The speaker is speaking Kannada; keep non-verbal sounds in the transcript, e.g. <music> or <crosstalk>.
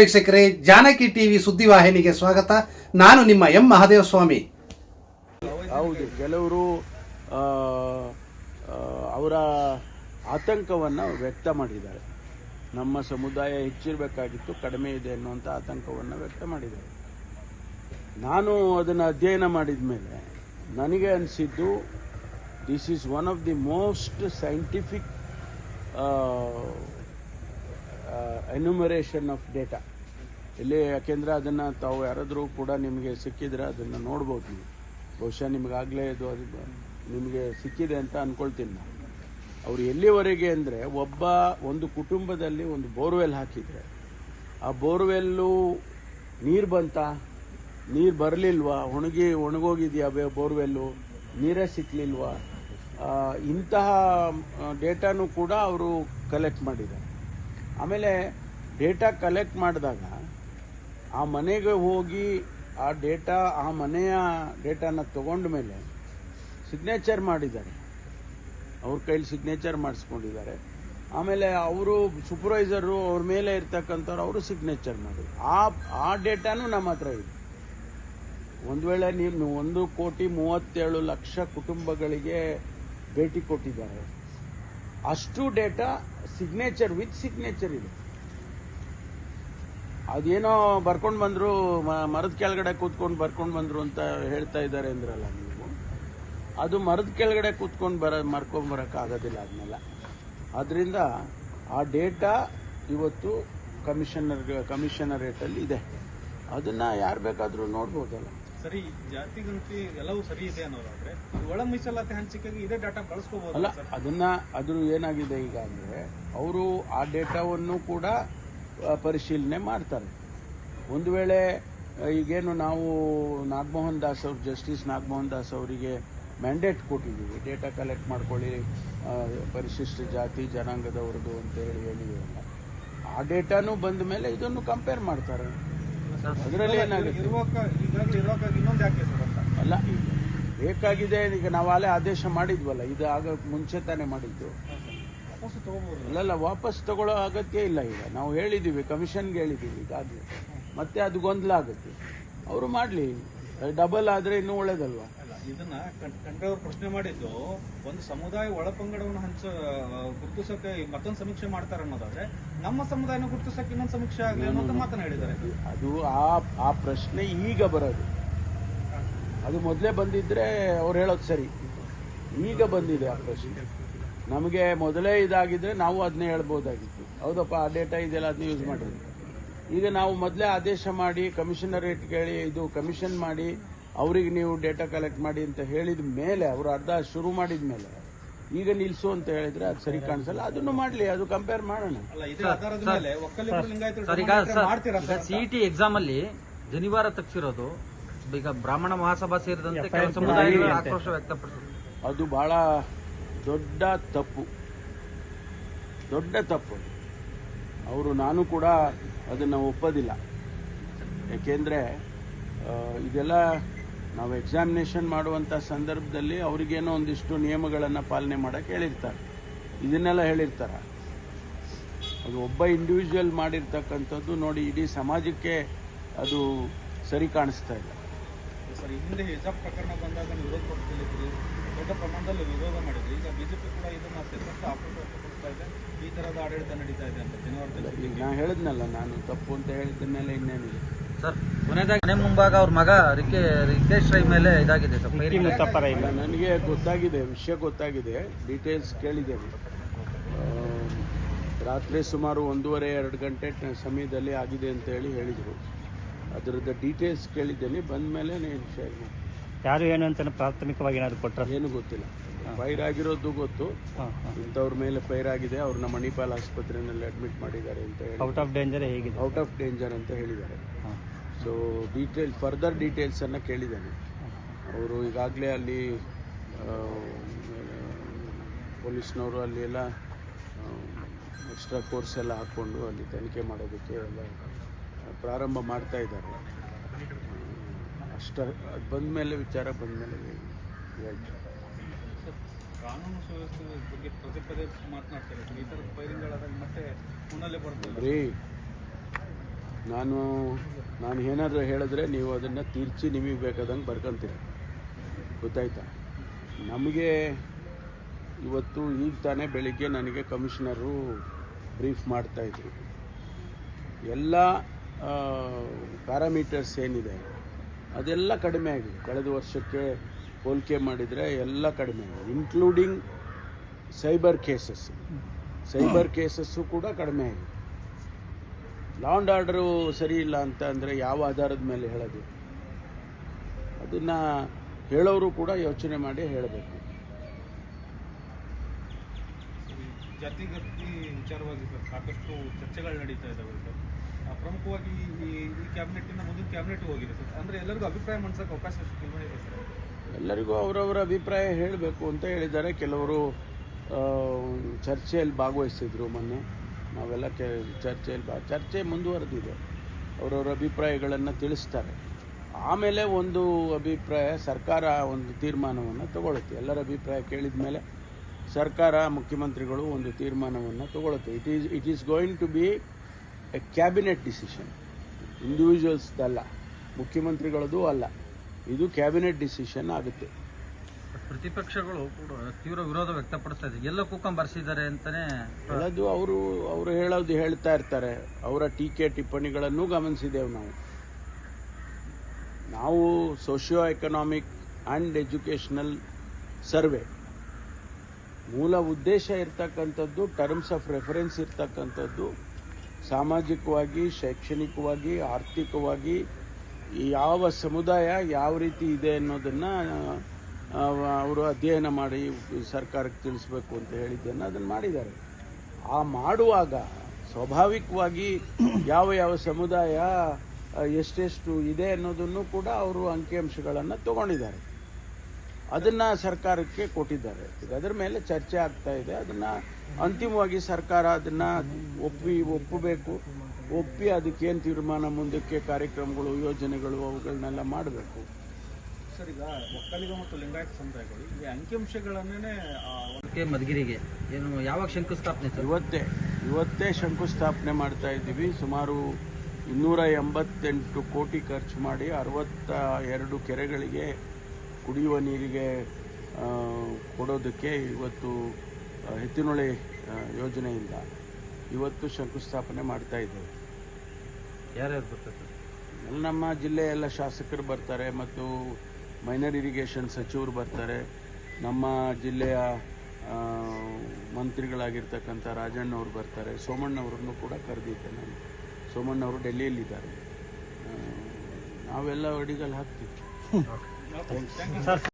ವೀಕ್ಷಕರೇ, ಜಾನಕಿ ಟಿವಿ ಸುದ್ದಿವಾಹಿನಿಗೆ ಸ್ವಾಗತ. ನಾನು ನಿಮ್ಮ ಎಂ ಮಹಾದೇವ ಸ್ವಾಮಿ ಹೌದು, ಕೆಲವರು ಅವರ ಆತಂಕವನ್ನು ವ್ಯಕ್ತ ಮಾಡಿದ್ದಾರೆ. ನಮ್ಮ ಸಮುದಾಯ ಹೆಚ್ಚಿರಬೇಕಾಗಿತ್ತು, ಕಡಿಮೆ ಇದೆ ಅನ್ನುವಂಥ ಆತಂಕವನ್ನು ವ್ಯಕ್ತ ಮಾಡಿದ್ದಾರೆ. ನಾನು ಅದನ್ನು ಅಧ್ಯಯನ ಮಾಡಿದ ಮೇಲೆ ನನಗೆ ಅನಿಸಿದ್ದು this is one of the most scientific enumeration of data ಇಲ್ಲಿ ಯಾಕೆಂದರೆ ಅದನ್ನು ತಾವು ಯಾರಾದರೂ ಕೂಡ ನಿಮಗೆ ಸಿಕ್ಕಿದ್ರೆ ಅದನ್ನು ನೋಡ್ಬೋದು ನೀವು. ಬಹುಶಃ ನಿಮಗಾಗಲೇ ಇದು ಅದು ನಿಮಗೆ ಸಿಕ್ಕಿದೆ ಅಂತ ಅಂದ್ಕೊಳ್ತೀನಿ ನಾನು ಅವ್ರು ಎಲ್ಲಿವರೆಗೆ ಅಂದರೆ ಒಬ್ಬ ಒಂದು ಕುಟುಂಬದಲ್ಲಿ ಒಂದು ಬೋರ್ವೆಲ್ ಹಾಕಿದರೆ, ಆ ಬೋರ್ವೆಲ್ಲು ನೀರು ಬಂತ? ನೀರು ಬರಲಿಲ್ವಾ? ಒಣಗಿ, ಒಣಗೋಗಿದೆಯಾ ಬೋರ್ವೆಲ್ಲು? ನೀರೇ ಸಿಕ್ಕಲಿಲ್ವಾ ಇಂತಹ ಡೇಟಾನು ಕೂಡ ಅವರು ಕಲೆಕ್ಟ್ ಮಾಡಿದ್ದಾರೆ. ಆಮೇಲೆ ಡೇಟಾ ಕಲೆಕ್ಟ್ ಮಾಡಿದಾಗ ಆ ಮನೆಗೆ ಹೋಗಿ ಆ ಡೇಟಾ, ಆ ಮನೆಯ ಡೇಟಾನ ತಗೊಂಡ ಮೇಲೆ ಸಿಗ್ನೇಚರ್ ಮಾಡಿದ್ದಾರೆ. ಅವ್ರ ಕೈಲಿ ಸಿಗ್ನೇಚರ್ ಮಾಡಿಸ್ಕೊಂಡಿದ್ದಾರೆ. ಆಮೇಲೆ ಅವರು ಸೂಪರ್ವೈಸರು ಅವ್ರ ಮೇಲೆ ಇರ್ತಕ್ಕಂಥವ್ರು ಅವರು ಸಿಗ್ನೇಚರ್ ಮಾಡಿದ್ರು. ಆ ಆ ಡೇಟಾನು ನಮ್ಮ ಹತ್ರ ಇದೆ ಒಂದು ವೇಳೆ ನೀವು ಒಂದು ಕೋಟಿ ಮೂವತ್ತೇಳು ಲಕ್ಷ ಕುಟುಂಬಗಳಿಗೆ ಭೇಟಿ ಕೊಟ್ಟಿದ್ದಾರೆ. ಅಷ್ಟು ಡೇಟಾ ಸಿಗ್ನೇಚರ್, ವಿತ್ ಸಿಗ್ನೇಚರ್ ಇದೆ. ಅದೇನೋ ಬರ್ಕೊಂಡು ಬಂದ್ರು ಮರದ ಕೆಳಗಡೆ ಕೂತ್ಕೊಂಡು ಬರ್ಕೊಂಡು ಬಂದ್ರು ಅಂತ ಹೇಳ್ತಾ ಇದ್ದಾರೆ ಅಂದ್ರಲ್ಲ ನೀವು. ಅದು ಮರದ ಕೆಳಗಡೆ ಕೂತ್ಕೊಂಡು ಬರ, ಮರ್ಕೊಂಡ್ ಬರೋಕ್ಕಾಗೋದಿಲ್ಲ ಅದನ್ನೆಲ್ಲ. ಆದ್ದರಿಂದ ಆ ಡೇಟಾ ಇವತ್ತು ಕಮಿಷನರ್ ಕಮಿಷನರೇಟಲ್ಲಿ ಇದೆ. ಅದನ್ನ ಯಾರು ಬೇಕಾದರೂ ನೋಡ್ಬೋದಲ್ಲ. ಸರಿ ಜಾತಿ ಗಣತಿ ಎಲ್ಲವೂ ಸರಿ ಇದೆ ಅನ್ನೋದಾದ್ರೆ ಒಳ ಮೀಸಲಾತಿ ಹಂಚಿಕೆಗೆ ಇದೇ ಡಾಟಾ ಬಳಸ್ಕೋಬಹುದು ಅಲ್ಲ ಅದನ್ನ ಅದು ಏನಾಗಿದೆ ಈಗ ಅಂದ್ರೆ ಅವರು ಆ ಡೇಟಾವನ್ನು ಕೂಡ ಪರಿಶೀಲನೆ ಮಾಡ್ತಾರೆ. ಒಂದು ವೇಳೆ ಈಗೇನು ನಾವು ನಾಗಮೋಹನ್ ದಾಸ್ ಅವ್ರು ಜಸ್ಟಿಸ್ ನಾಗಮೋಹನ್ ದಾಸ್ ಅವರಿಗೆ ಮ್ಯಾಂಡೇಟ್ ಕೊಟ್ಟಿದ್ದೀವಿ ಡೇಟಾ ಕಲೆಕ್ಟ್ ಮಾಡ್ಕೊಳ್ಳಿ ಪರಿಶಿಷ್ಟ ಜಾತಿ ಜನಾಂಗದವ್ರದ್ದು ಅಂತ ಹೇಳಿ ಹೇಳಿದ್ದೀವಲ್ಲ ಆ ಡೇಟಾನು ಬಂದ ಮೇಲೆ ಇದನ್ನು ಕಂಪೇರ್ ಮಾಡ್ತಾರೆ. ಅದರಲ್ಲಿ ಏನಾಗುತ್ತೆ? ಇನ್ನೊಂದು ಯಾಕೆ ಅಲ್ಲ ಬೇಕಾಗಿದೆ ಈಗ ನಾವಾಗಲೇ ಆದೇಶ ಮಾಡಿದ್ವಲ್ಲ ಇದು ಆಗ ಮುಂಚೆ ತಾನೇ ಮಾಡಿದ್ದು. ಅಲ್ಲ ಅಲ್ಲಲ್ಲ ವಾಪಸ್ ತಗೊಳ್ಳೋ ಅಗತ್ಯ ಇಲ್ಲ ಈಗ. ನಾವು ಹೇಳಿದ್ದೀವಿ ಕಮಿಷನ್ಗೆ ಹೇಳಿದ್ದೀವಿ ಈಗಾಗಲೇ. ಮತ್ತೆ ಅದು ಗೊಂದಲ ಆಗುತ್ತೆ. ಅವರು ಮಾಡಲಿ. ಡಬಲ್ ಆದರೆ ಇನ್ನೂ ಒಳ್ಳೇದಲ್ವಾ? ಇದನ್ನ ಖಂಡ್ರೆ ಅವರು ಪ್ರಶ್ನೆ ಮಾಡಿದ್ದು ಒಂದು ಸಮುದಾಯ ಒಳಪಂಗಡವನ್ನು ಹಂಚ ಗುರುತಿಸಕ್ಕೆ ಮತ್ತೊಂದು ಸಮೀಕ್ಷೆ ಮಾಡ್ತಾರೆ ಅನ್ನೋದಾದ್ರೆ ನಮ್ಮ ಸಮುದಾಯನ ಗುರುತಿಸಕ್ಕೆ ಇನ್ನೊಂದು ಸಮೀಕ್ಷೆ ಆಗಲಿ ಅನ್ನೋ ಮಾತನ್ನ ಹೇಳಿದ್ದಾರೆ. ಅದು ಆ ಆ ಪ್ರಶ್ನೆ ಈಗ ಬರೋದು. ಅದು ಮೊದಲೇ ಬಂದಿದ್ರೆ ಅವ್ರು ಹೇಳೋದು ಸರಿ. ಈಗ ಬಂದಿದೆ ಆ ಪ್ರಶ್ನೆ. ನಮಗೆ ಮೊದಲೇ ಇದಾಗಿದ್ರೆ ನಾವು ಅದನ್ನೇ ಹೇಳ್ಬೋದಾಗಿತ್ತು. ಹೌದಪ್ಪ ಆ ಡೇಟಾ ಇದೆಲ್ಲ ಅದನ್ನ ಯೂಸ್ ಮಾಡಿದ್ರು ಈಗ ನಾವು ಮೊದಲೇ ಆದೇಶ ಮಾಡಿ ಕಮಿಷನರೇಟ್ ಕೇಳಿ ಇದು ಕಮಿಷನ್ ಮಾಡಿ ಅವ್ರಿಗೆ ನೀವು ಡೇಟಾ ಕಲೆಕ್ಟ್ ಮಾಡಿ ಅಂತ ಹೇಳಿದ ಮೇಲೆ ಅವರು ಅರ್ಧ ಶುರು ಮಾಡಿದ ಮೇಲೆ ಈಗ ನಿಲ್ಸು ಅಂತ ಹೇಳಿದ್ರೆ ಅದು ಸರಿ ಕಾಣಿಸಲ್ಲ. ಅದನ್ನು ಮಾಡಲಿ ಅದು ಕಂಪೇರ್ ಮಾಡೋಣ. ಸಿಇಟಿ ಎಕ್ಸಾಮ್ ಅಲ್ಲಿ ಜನಿವಾರ ತಪ್ಪಿಸಿರೋದು ಈಗ ಬ್ರಾಹ್ಮಣ ಮಹಾಸಭಾ ಸೇರಿದಂತೆ ಕೆಲವು ಸಮುದಾಯಗಳು ಆಕ್ರೋಶ ವ್ಯಕ್ತಪಡಿಸಿದ್ರು. ಅದು ಬಹಳ ದೊಡ್ಡ ತಪ್ಪು. ದೊಡ್ಡ ತಪ್ಪು. ಅವರು ನಾನು ಕೂಡ ಅದನ್ನು ಒಪ್ಪೋದಿಲ್ಲ. ಯಾಕೆಂದ್ರೆ ಇದೆಲ್ಲ ನಾವು ಎಕ್ಸಾಮಿನೇಷನ್ ಮಾಡುವಂಥ ಸಂದರ್ಭದಲ್ಲಿ ಅವ್ರಿಗೇನೋ ಒಂದಿಷ್ಟು ನಿಯಮಗಳನ್ನು ಪಾಲನೆ ಮಾಡೋಕ್ಕೆ ಹೇಳಿರ್ತಾರೆ. ಇದನ್ನೆಲ್ಲ ಹೇಳಿರ್ತಾರೆ. ಅದು ಒಬ್ಬ ಇಂಡಿವಿಜುವಲ್ ಮಾಡಿರ್ತಕ್ಕಂಥದ್ದು ನೋಡಿ ಇಡೀ ಸಮಾಜಕ್ಕೆ ಅದು ಸರಿ ಕಾಣಿಸ್ತಾ ಇಲ್ಲ. ಸರ್ ಈ ಹಿಂದೆ ಹಿಜಾಬ್ ಪ್ರಕರಣ ಬಂದಾಗ ವಿರೋಧ ಪಕ್ಷದಲ್ಲಿದ್ದೀರಿ. ದೊಡ್ಡ ಪ್ರಮಾಣದಲ್ಲಿ ವಿರೋಧ ಮಾಡಿದ್ರಿ. ಈಗ ಬಿಜೆಪಿ ಕೂಡ ಇದನ್ನ ಅತ್ಯಂತ ಆಕ್ರೋಶ ವ್ಯಕ್ತಪಡಿಸ್ತಾ ಇದೆ. ಈ ತರದ ಆಡಳಿತ ನಡೀತಾ ಇದೆ ಅಂತ ಜನವರಿ ಈಗ ನಾ ಹೇಳಿದ್ನಲ್ಲ ನಾನು ತಪ್ಪು ಅಂತ ಹೇಳಿದ ಮೇಲೆ ಇನ್ನೇನಿದೆ ಸರ್ ಕೊನೆಯದಾಗಿ ಮನೆ ಮುಂಭಾಗ ಅವ್ರ ಮಗ ರಿಕೆ ರಿಕೇಶ್ ರೈ ಮೇಲೆ ಇದಾಗಿದೆ ಸರ್ ಫೈರಿಂಗ್. ಇಲ್ಲ, ನನಗೆ ಗೊತ್ತಾಗಿದೆ ವಿಷಯ ಗೊತ್ತಾಗಿದೆ ಡೀಟೇಲ್ಸ್ ಕೇಳಿದ್ದೇನೆ. ಆ, ರಾತ್ರಿ ಸುಮಾರು ಒಂದೂವರೆ ಎರಡು ಗಂಟೆ ಟ- ಸಮಯದಲ್ಲಿ ಆಗಿದೆ ಅಂತ ಹೇಳಿ ಹೇಳಿದರು. ಅದರದ್ದು ಡೀಟೇಲ್ಸ್ ಕೇಳಿದ್ದೇನೆ ಬಂದ ಮೇಲೆ ನೀನು ಶೇರ್ ಮಾಡ್ತೀನಿ. ಯಾರು ಏನು ಅಂತ ಪ್ರಾಥಮಿಕವಾಗಿ ಏನಾದ್ರು ಕೊಟ್ಟರೆ ಏನು ಗೊತ್ತಿಲ್ಲ. ಫೈರ್ ಆಗಿರೋದು ಗೊತ್ತು. ಇಂಥವ್ರ ಮೇಲೆ ಫೈರ್ ಆಗಿದೆ ಅವ್ರನ್ನ ಮಣಿಪಾಲ್ ಆಸ್ಪತ್ರೆಯಲ್ಲಿ ಅಡ್ಮಿಟ್ ಮಾಡಿದ್ದಾರೆ ಅಂತ ಹೇಳಿ. ಔಟ್ ಆಫ್ ಡೇಂಜರ್ ಹೇಗಿದೆ. ಔಟ್ ಆಫ್ ಡೇಂಜರ್ ಅಂತ ಹೇಳಿದ್ದಾರೆ. ಸೊ ಡೀಟೇಲ್ ಫರ್ದರ್ ಡೀಟೇಲ್ಸನ್ನು ಕೇಳಿದ್ದೇನೆ. ಅವರು ಈಗಾಗಲೇ ಅಲ್ಲಿ ಪೊಲೀಸ್ನವರು ಅಲ್ಲಿ ಎಲ್ಲ ಎಕ್ಸ್ಟ್ರಾ ಕೋರ್ಸ್ ಎಲ್ಲ ಹಾಕ್ಕೊಂಡು ಅಲ್ಲಿ ತನಿಖೆ ಮಾಡೋದಕ್ಕೆ ಎಲ್ಲ ಪ್ರಾರಂಭ ಮಾಡ್ತಾ ಇದ್ದಾರೆ. ಅಷ್ಟ ಅದು ಬಂದ ಮೇಲೆ ವಿಚಾರ ಬಂದ ಮೇಲೆ ಹೇಳ್ತೀನಿ. ಕಾನೂನು ಸುವ್ಯವಸ್ಥೆ ಬಗ್ಗೆ ಪದೇ ಪದೇ ಮಾತನಾಡ್ತಾರೆ. ಈ ಥರದ ಮತ್ತೆ ಮುನ್ನಲ್ಲೇ ಬರ್ತದೆ. ನಾನು ನಾನು ಏನಾದರೂ ಹೇಳಿದ್ರೆ ನೀವು ಅದನ್ನು ತಿರ್ಚಿ ನಿಮಗೆ ಬೇಕಾದಂಗೆ ಬರ್ಕೊಂತೀರ. ಗೊತ್ತಾಯ್ತಾ? ನಮಗೆ ಇವತ್ತು ಈಗ ತಾನೇ ಬೆಳಿಗ್ಗೆ ನನಗೆ ಕಮಿಷನರು ಬ್ರೀಫ್ ಮಾಡ್ತಾಯಿದ್ರು ಎಲ್ಲ ಪ್ಯಾರಾಮೀಟರ್ಸ್ ಏನಿದೆ ಅದೆಲ್ಲ ಕಡಿಮೆ ಆಗಿದೆ. ಕಳೆದ ವರ್ಷಕ್ಕೆ ಹೋಲಿಕೆ ಮಾಡಿದರೆ ಎಲ್ಲ ಕಡಿಮೆ ಆಗಿದೆ including cyber cases cyber cases ಕೂಡ ಕಡಿಮೆ ಆಗಿದೆ. ಲಾ ಆ್ಯಂಡ್ ಆರ್ಡರು ಸರಿ ಇಲ್ಲ ಅಂತ ಅಂದರೆ ಯಾವ ಆಧಾರದ ಮೇಲೆ ಹೇಳೋದು? ಅದನ್ನು ಹೇಳೋರು ಕೂಡ ಯೋಚನೆ ಮಾಡಿ ಹೇಳಬೇಕು. ಜಾತಿಗತಿ ವಿಚಾರವಾಗಿ ಸರ್ ಸಾಕಷ್ಟು ಚರ್ಚೆಗಳು ನಡೀತಾ ಇದ್ದಾವೆ ಸರ್. ಪ್ರಮುಖವಾಗಿ ಈ ಈ ಕ್ಯಾಬಿನೆಟ್ಟಿನ ಮುಂದಿನ ಕ್ಯಾಬಿನೆಟ್ ಹೋಗಿದೆ ಸರ್. ಅಂದ್ರೆ ಎಲ್ಲರಿಗೂ ಅಭಿಪ್ರಾಯ ಮಂಡಿಸಕ್ಕೆ ಅವಕಾಶ ಸರ್? ಎಲ್ಲರಿಗೂ ಅವರವರ ಅಭಿಪ್ರಾಯ ಹೇಳಬೇಕು ಅಂತ ಹೇಳಿದ್ದಾರೆ. ಕೆಲವರು ಚರ್ಚೆಯಲ್ಲಿ ಭಾಗವಹಿಸಿದ್ರು ಮೊನ್ನೆ. ನಾವೆಲ್ಲ ಚರ್ಚೆಯಲ್ಲಿ ಬಾ ಚರ್ಚೆ ಮುಂದುವರೆದಿದೆ. ಅವರವರ ಅಭಿಪ್ರಾಯಗಳನ್ನು ತಿಳಿಸ್ತಾರೆ. ಆಮೇಲೆ ಒಂದು ಅಭಿಪ್ರಾಯ ಸರ್ಕಾರ ಒಂದು ತೀರ್ಮಾನವನ್ನು ತಗೊಳುತ್ತೆ. ಎಲ್ಲರ ಅಭಿಪ್ರಾಯ ಕೇಳಿದ ಮೇಲೆ ಸರ್ಕಾರ, ಮುಖ್ಯಮಂತ್ರಿಗಳು ಒಂದು ತೀರ್ಮಾನವನ್ನು ತಗೊಳುತ್ತೆ. It is it is going to be a cabinet decision ಇಂಡಿವಿಜುವಲ್ಸ್ದಲ್ಲ ಮುಖ್ಯಮಂತ್ರಿಗಳದ್ದು ಅಲ್ಲ. ಇದು ಕ್ಯಾಬಿನೆಟ್ ಡಿಸಿಷನ್ ಆಗುತ್ತೆ. ಪ್ರತಿಪಕ್ಷಗಳು ತೀವ್ರ ವಿರೋಧ ವ್ಯಕ್ತಪಡಿಸ್ತಾ ಇದೆ. ಎಲ್ಲ ಕೂಕಂ ಬರ್ಸಿದ್ದಾರೆ ಅಂತಾನೆ ಹೇಳೋದು ಅವರು ಅವರು ಹೇಳೋದು ಹೇಳ್ತಾ ಇರ್ತಾರೆ. ಅವರ ಟೀಕೆ ಟಿಪ್ಪಣಿಗಳನ್ನು ಗಮನಿಸಿದ್ದೇವೆ ನಾವು. ನಾವು socio economic and educational survey. ಮೂಲ ಉದ್ದೇಶ ಇರ್ತಕ್ಕಂಥದ್ದು, ಟರ್ಮ್ಸ್ ಆಫ್ ರೆಫರೆನ್ಸ್ ಇರ್ತಕ್ಕಂಥದ್ದು, ಸಾಮಾಜಿಕವಾಗಿ, ಶೈಕ್ಷಣಿಕವಾಗಿ, ಆರ್ಥಿಕವಾಗಿ, ಯಾವ ಸಮುದಾಯ ಯಾವ ರೀತಿ ಇದೆ ಅನ್ನೋದನ್ನು ಅವರು ಅಧ್ಯಯನ ಮಾಡಿ ಸರ್ಕಾರಕ್ಕೆ ತಿಳಿಸ್ಬೇಕು ಅಂತ ಹೇಳಿದ್ದನ್ನು ಅದನ್ನು ಮಾಡಿದ್ದಾರೆ. ಆ ಮಾಡುವಾಗ ಸ್ವಾಭಾವಿಕವಾಗಿ ಯಾವ ಯಾವ ಸಮುದಾಯ ಎಷ್ಟೆಷ್ಟು ಇದೆ ಅನ್ನೋದನ್ನು ಕೂಡ ಅವರು ಅಂಕಿಅಂಶಗಳನ್ನು ತಗೊಂಡಿದ್ದಾರೆ. ಅದನ್ನು ಸರ್ಕಾರಕ್ಕೆ ಕೊಟ್ಟಿದ್ದಾರೆ. ಅದರ ಮೇಲೆ ಚರ್ಚೆ ಆಗ್ತಾ ಇದೆ. ಅದನ್ನು ಅಂತಿಮವಾಗಿ ಸರ್ಕಾರ ಅದನ್ನು ಒಪ್ಪಿ, ಒಪ್ಪಬೇಕು. ಒಪ್ಪಿ ಅದಕ್ಕೇನು ತೀರ್ಮಾನ ಮುಂದಕ್ಕೆ ಕಾರ್ಯಕ್ರಮಗಳು, ಯೋಜನೆಗಳು ಅವುಗಳನ್ನೆಲ್ಲ ಮಾಡಬೇಕು. ಸರ್ ಈಗ ಒಕ್ಕಲಿಗ ಮತ್ತು ಲಿಂಗಾಯತ ಸಮುದಾಯಗಳು ಈ ಅಂಕಿಅಂಶಗಳನ್ನೇ ಮಧುಗಿರಿಗೆ ಏನು ಯಾವಾಗ ಶಂಕುಸ್ಥಾಪನೆ ಇವತ್ತೇ ಇವತ್ತೇ ಶಂಕುಸ್ಥಾಪನೆ ಮಾಡ್ತಾ ಇದ್ದೀವಿ. ಸುಮಾರು ಇನ್ನೂರ ಎಂಬತ್ತೆಂಟು ಕೋಟಿ ಖರ್ಚು ಮಾಡಿ ಅರವತ್ತ ಎರಡು ಕೆರೆಗಳಿಗೆ ಕುಡಿಯುವ ನೀರಿಗೆ ಆ, ಕೊಡೋದಕ್ಕೆ ಇವತ್ತು ಎತ್ತಿನೊಳೆ ಯೋಜನೆಯಿಂದ ಇವತ್ತು ಶಂಕುಸ್ಥಾಪನೆ ಮಾಡ್ತಾ ಇದ್ದೇವೆ. ಯಾರ್ಯಾರು ಬರ್ತಾರೆ ನಮ್ಮ ಜಿಲ್ಲೆಯ ಎಲ್ಲ ಶಾಸಕರು ಬರ್ತಾರೆ ಮತ್ತು ಮೈನರ್ ಇರಿಗೇಷನ್ ಸಚಿವರು ಬರ್ತಾರೆ. ನಮ್ಮ ಜಿಲ್ಲೆಯ ಮಂತ್ರಿಗಳಾಗಿರ್ತಕ್ಕಂಥ ರಾಜಣ್ಣವರು ಬರ್ತಾರೆ. ಸೋಮಣ್ಣವರನ್ನು ಕೂಡ ಕರೆದಿದ್ದೆ ನಾನು. ಸೋಮಣ್ಣವರು ಡೆಲ್ಲಿಯಲ್ಲಿದ್ದಾರೆ. ಆ, ನಾವೆಲ್ಲ ಅಡಿಗಲ್ಲಿ ಹಾಕ್ತೀವಿ. <laughs> ಸರ್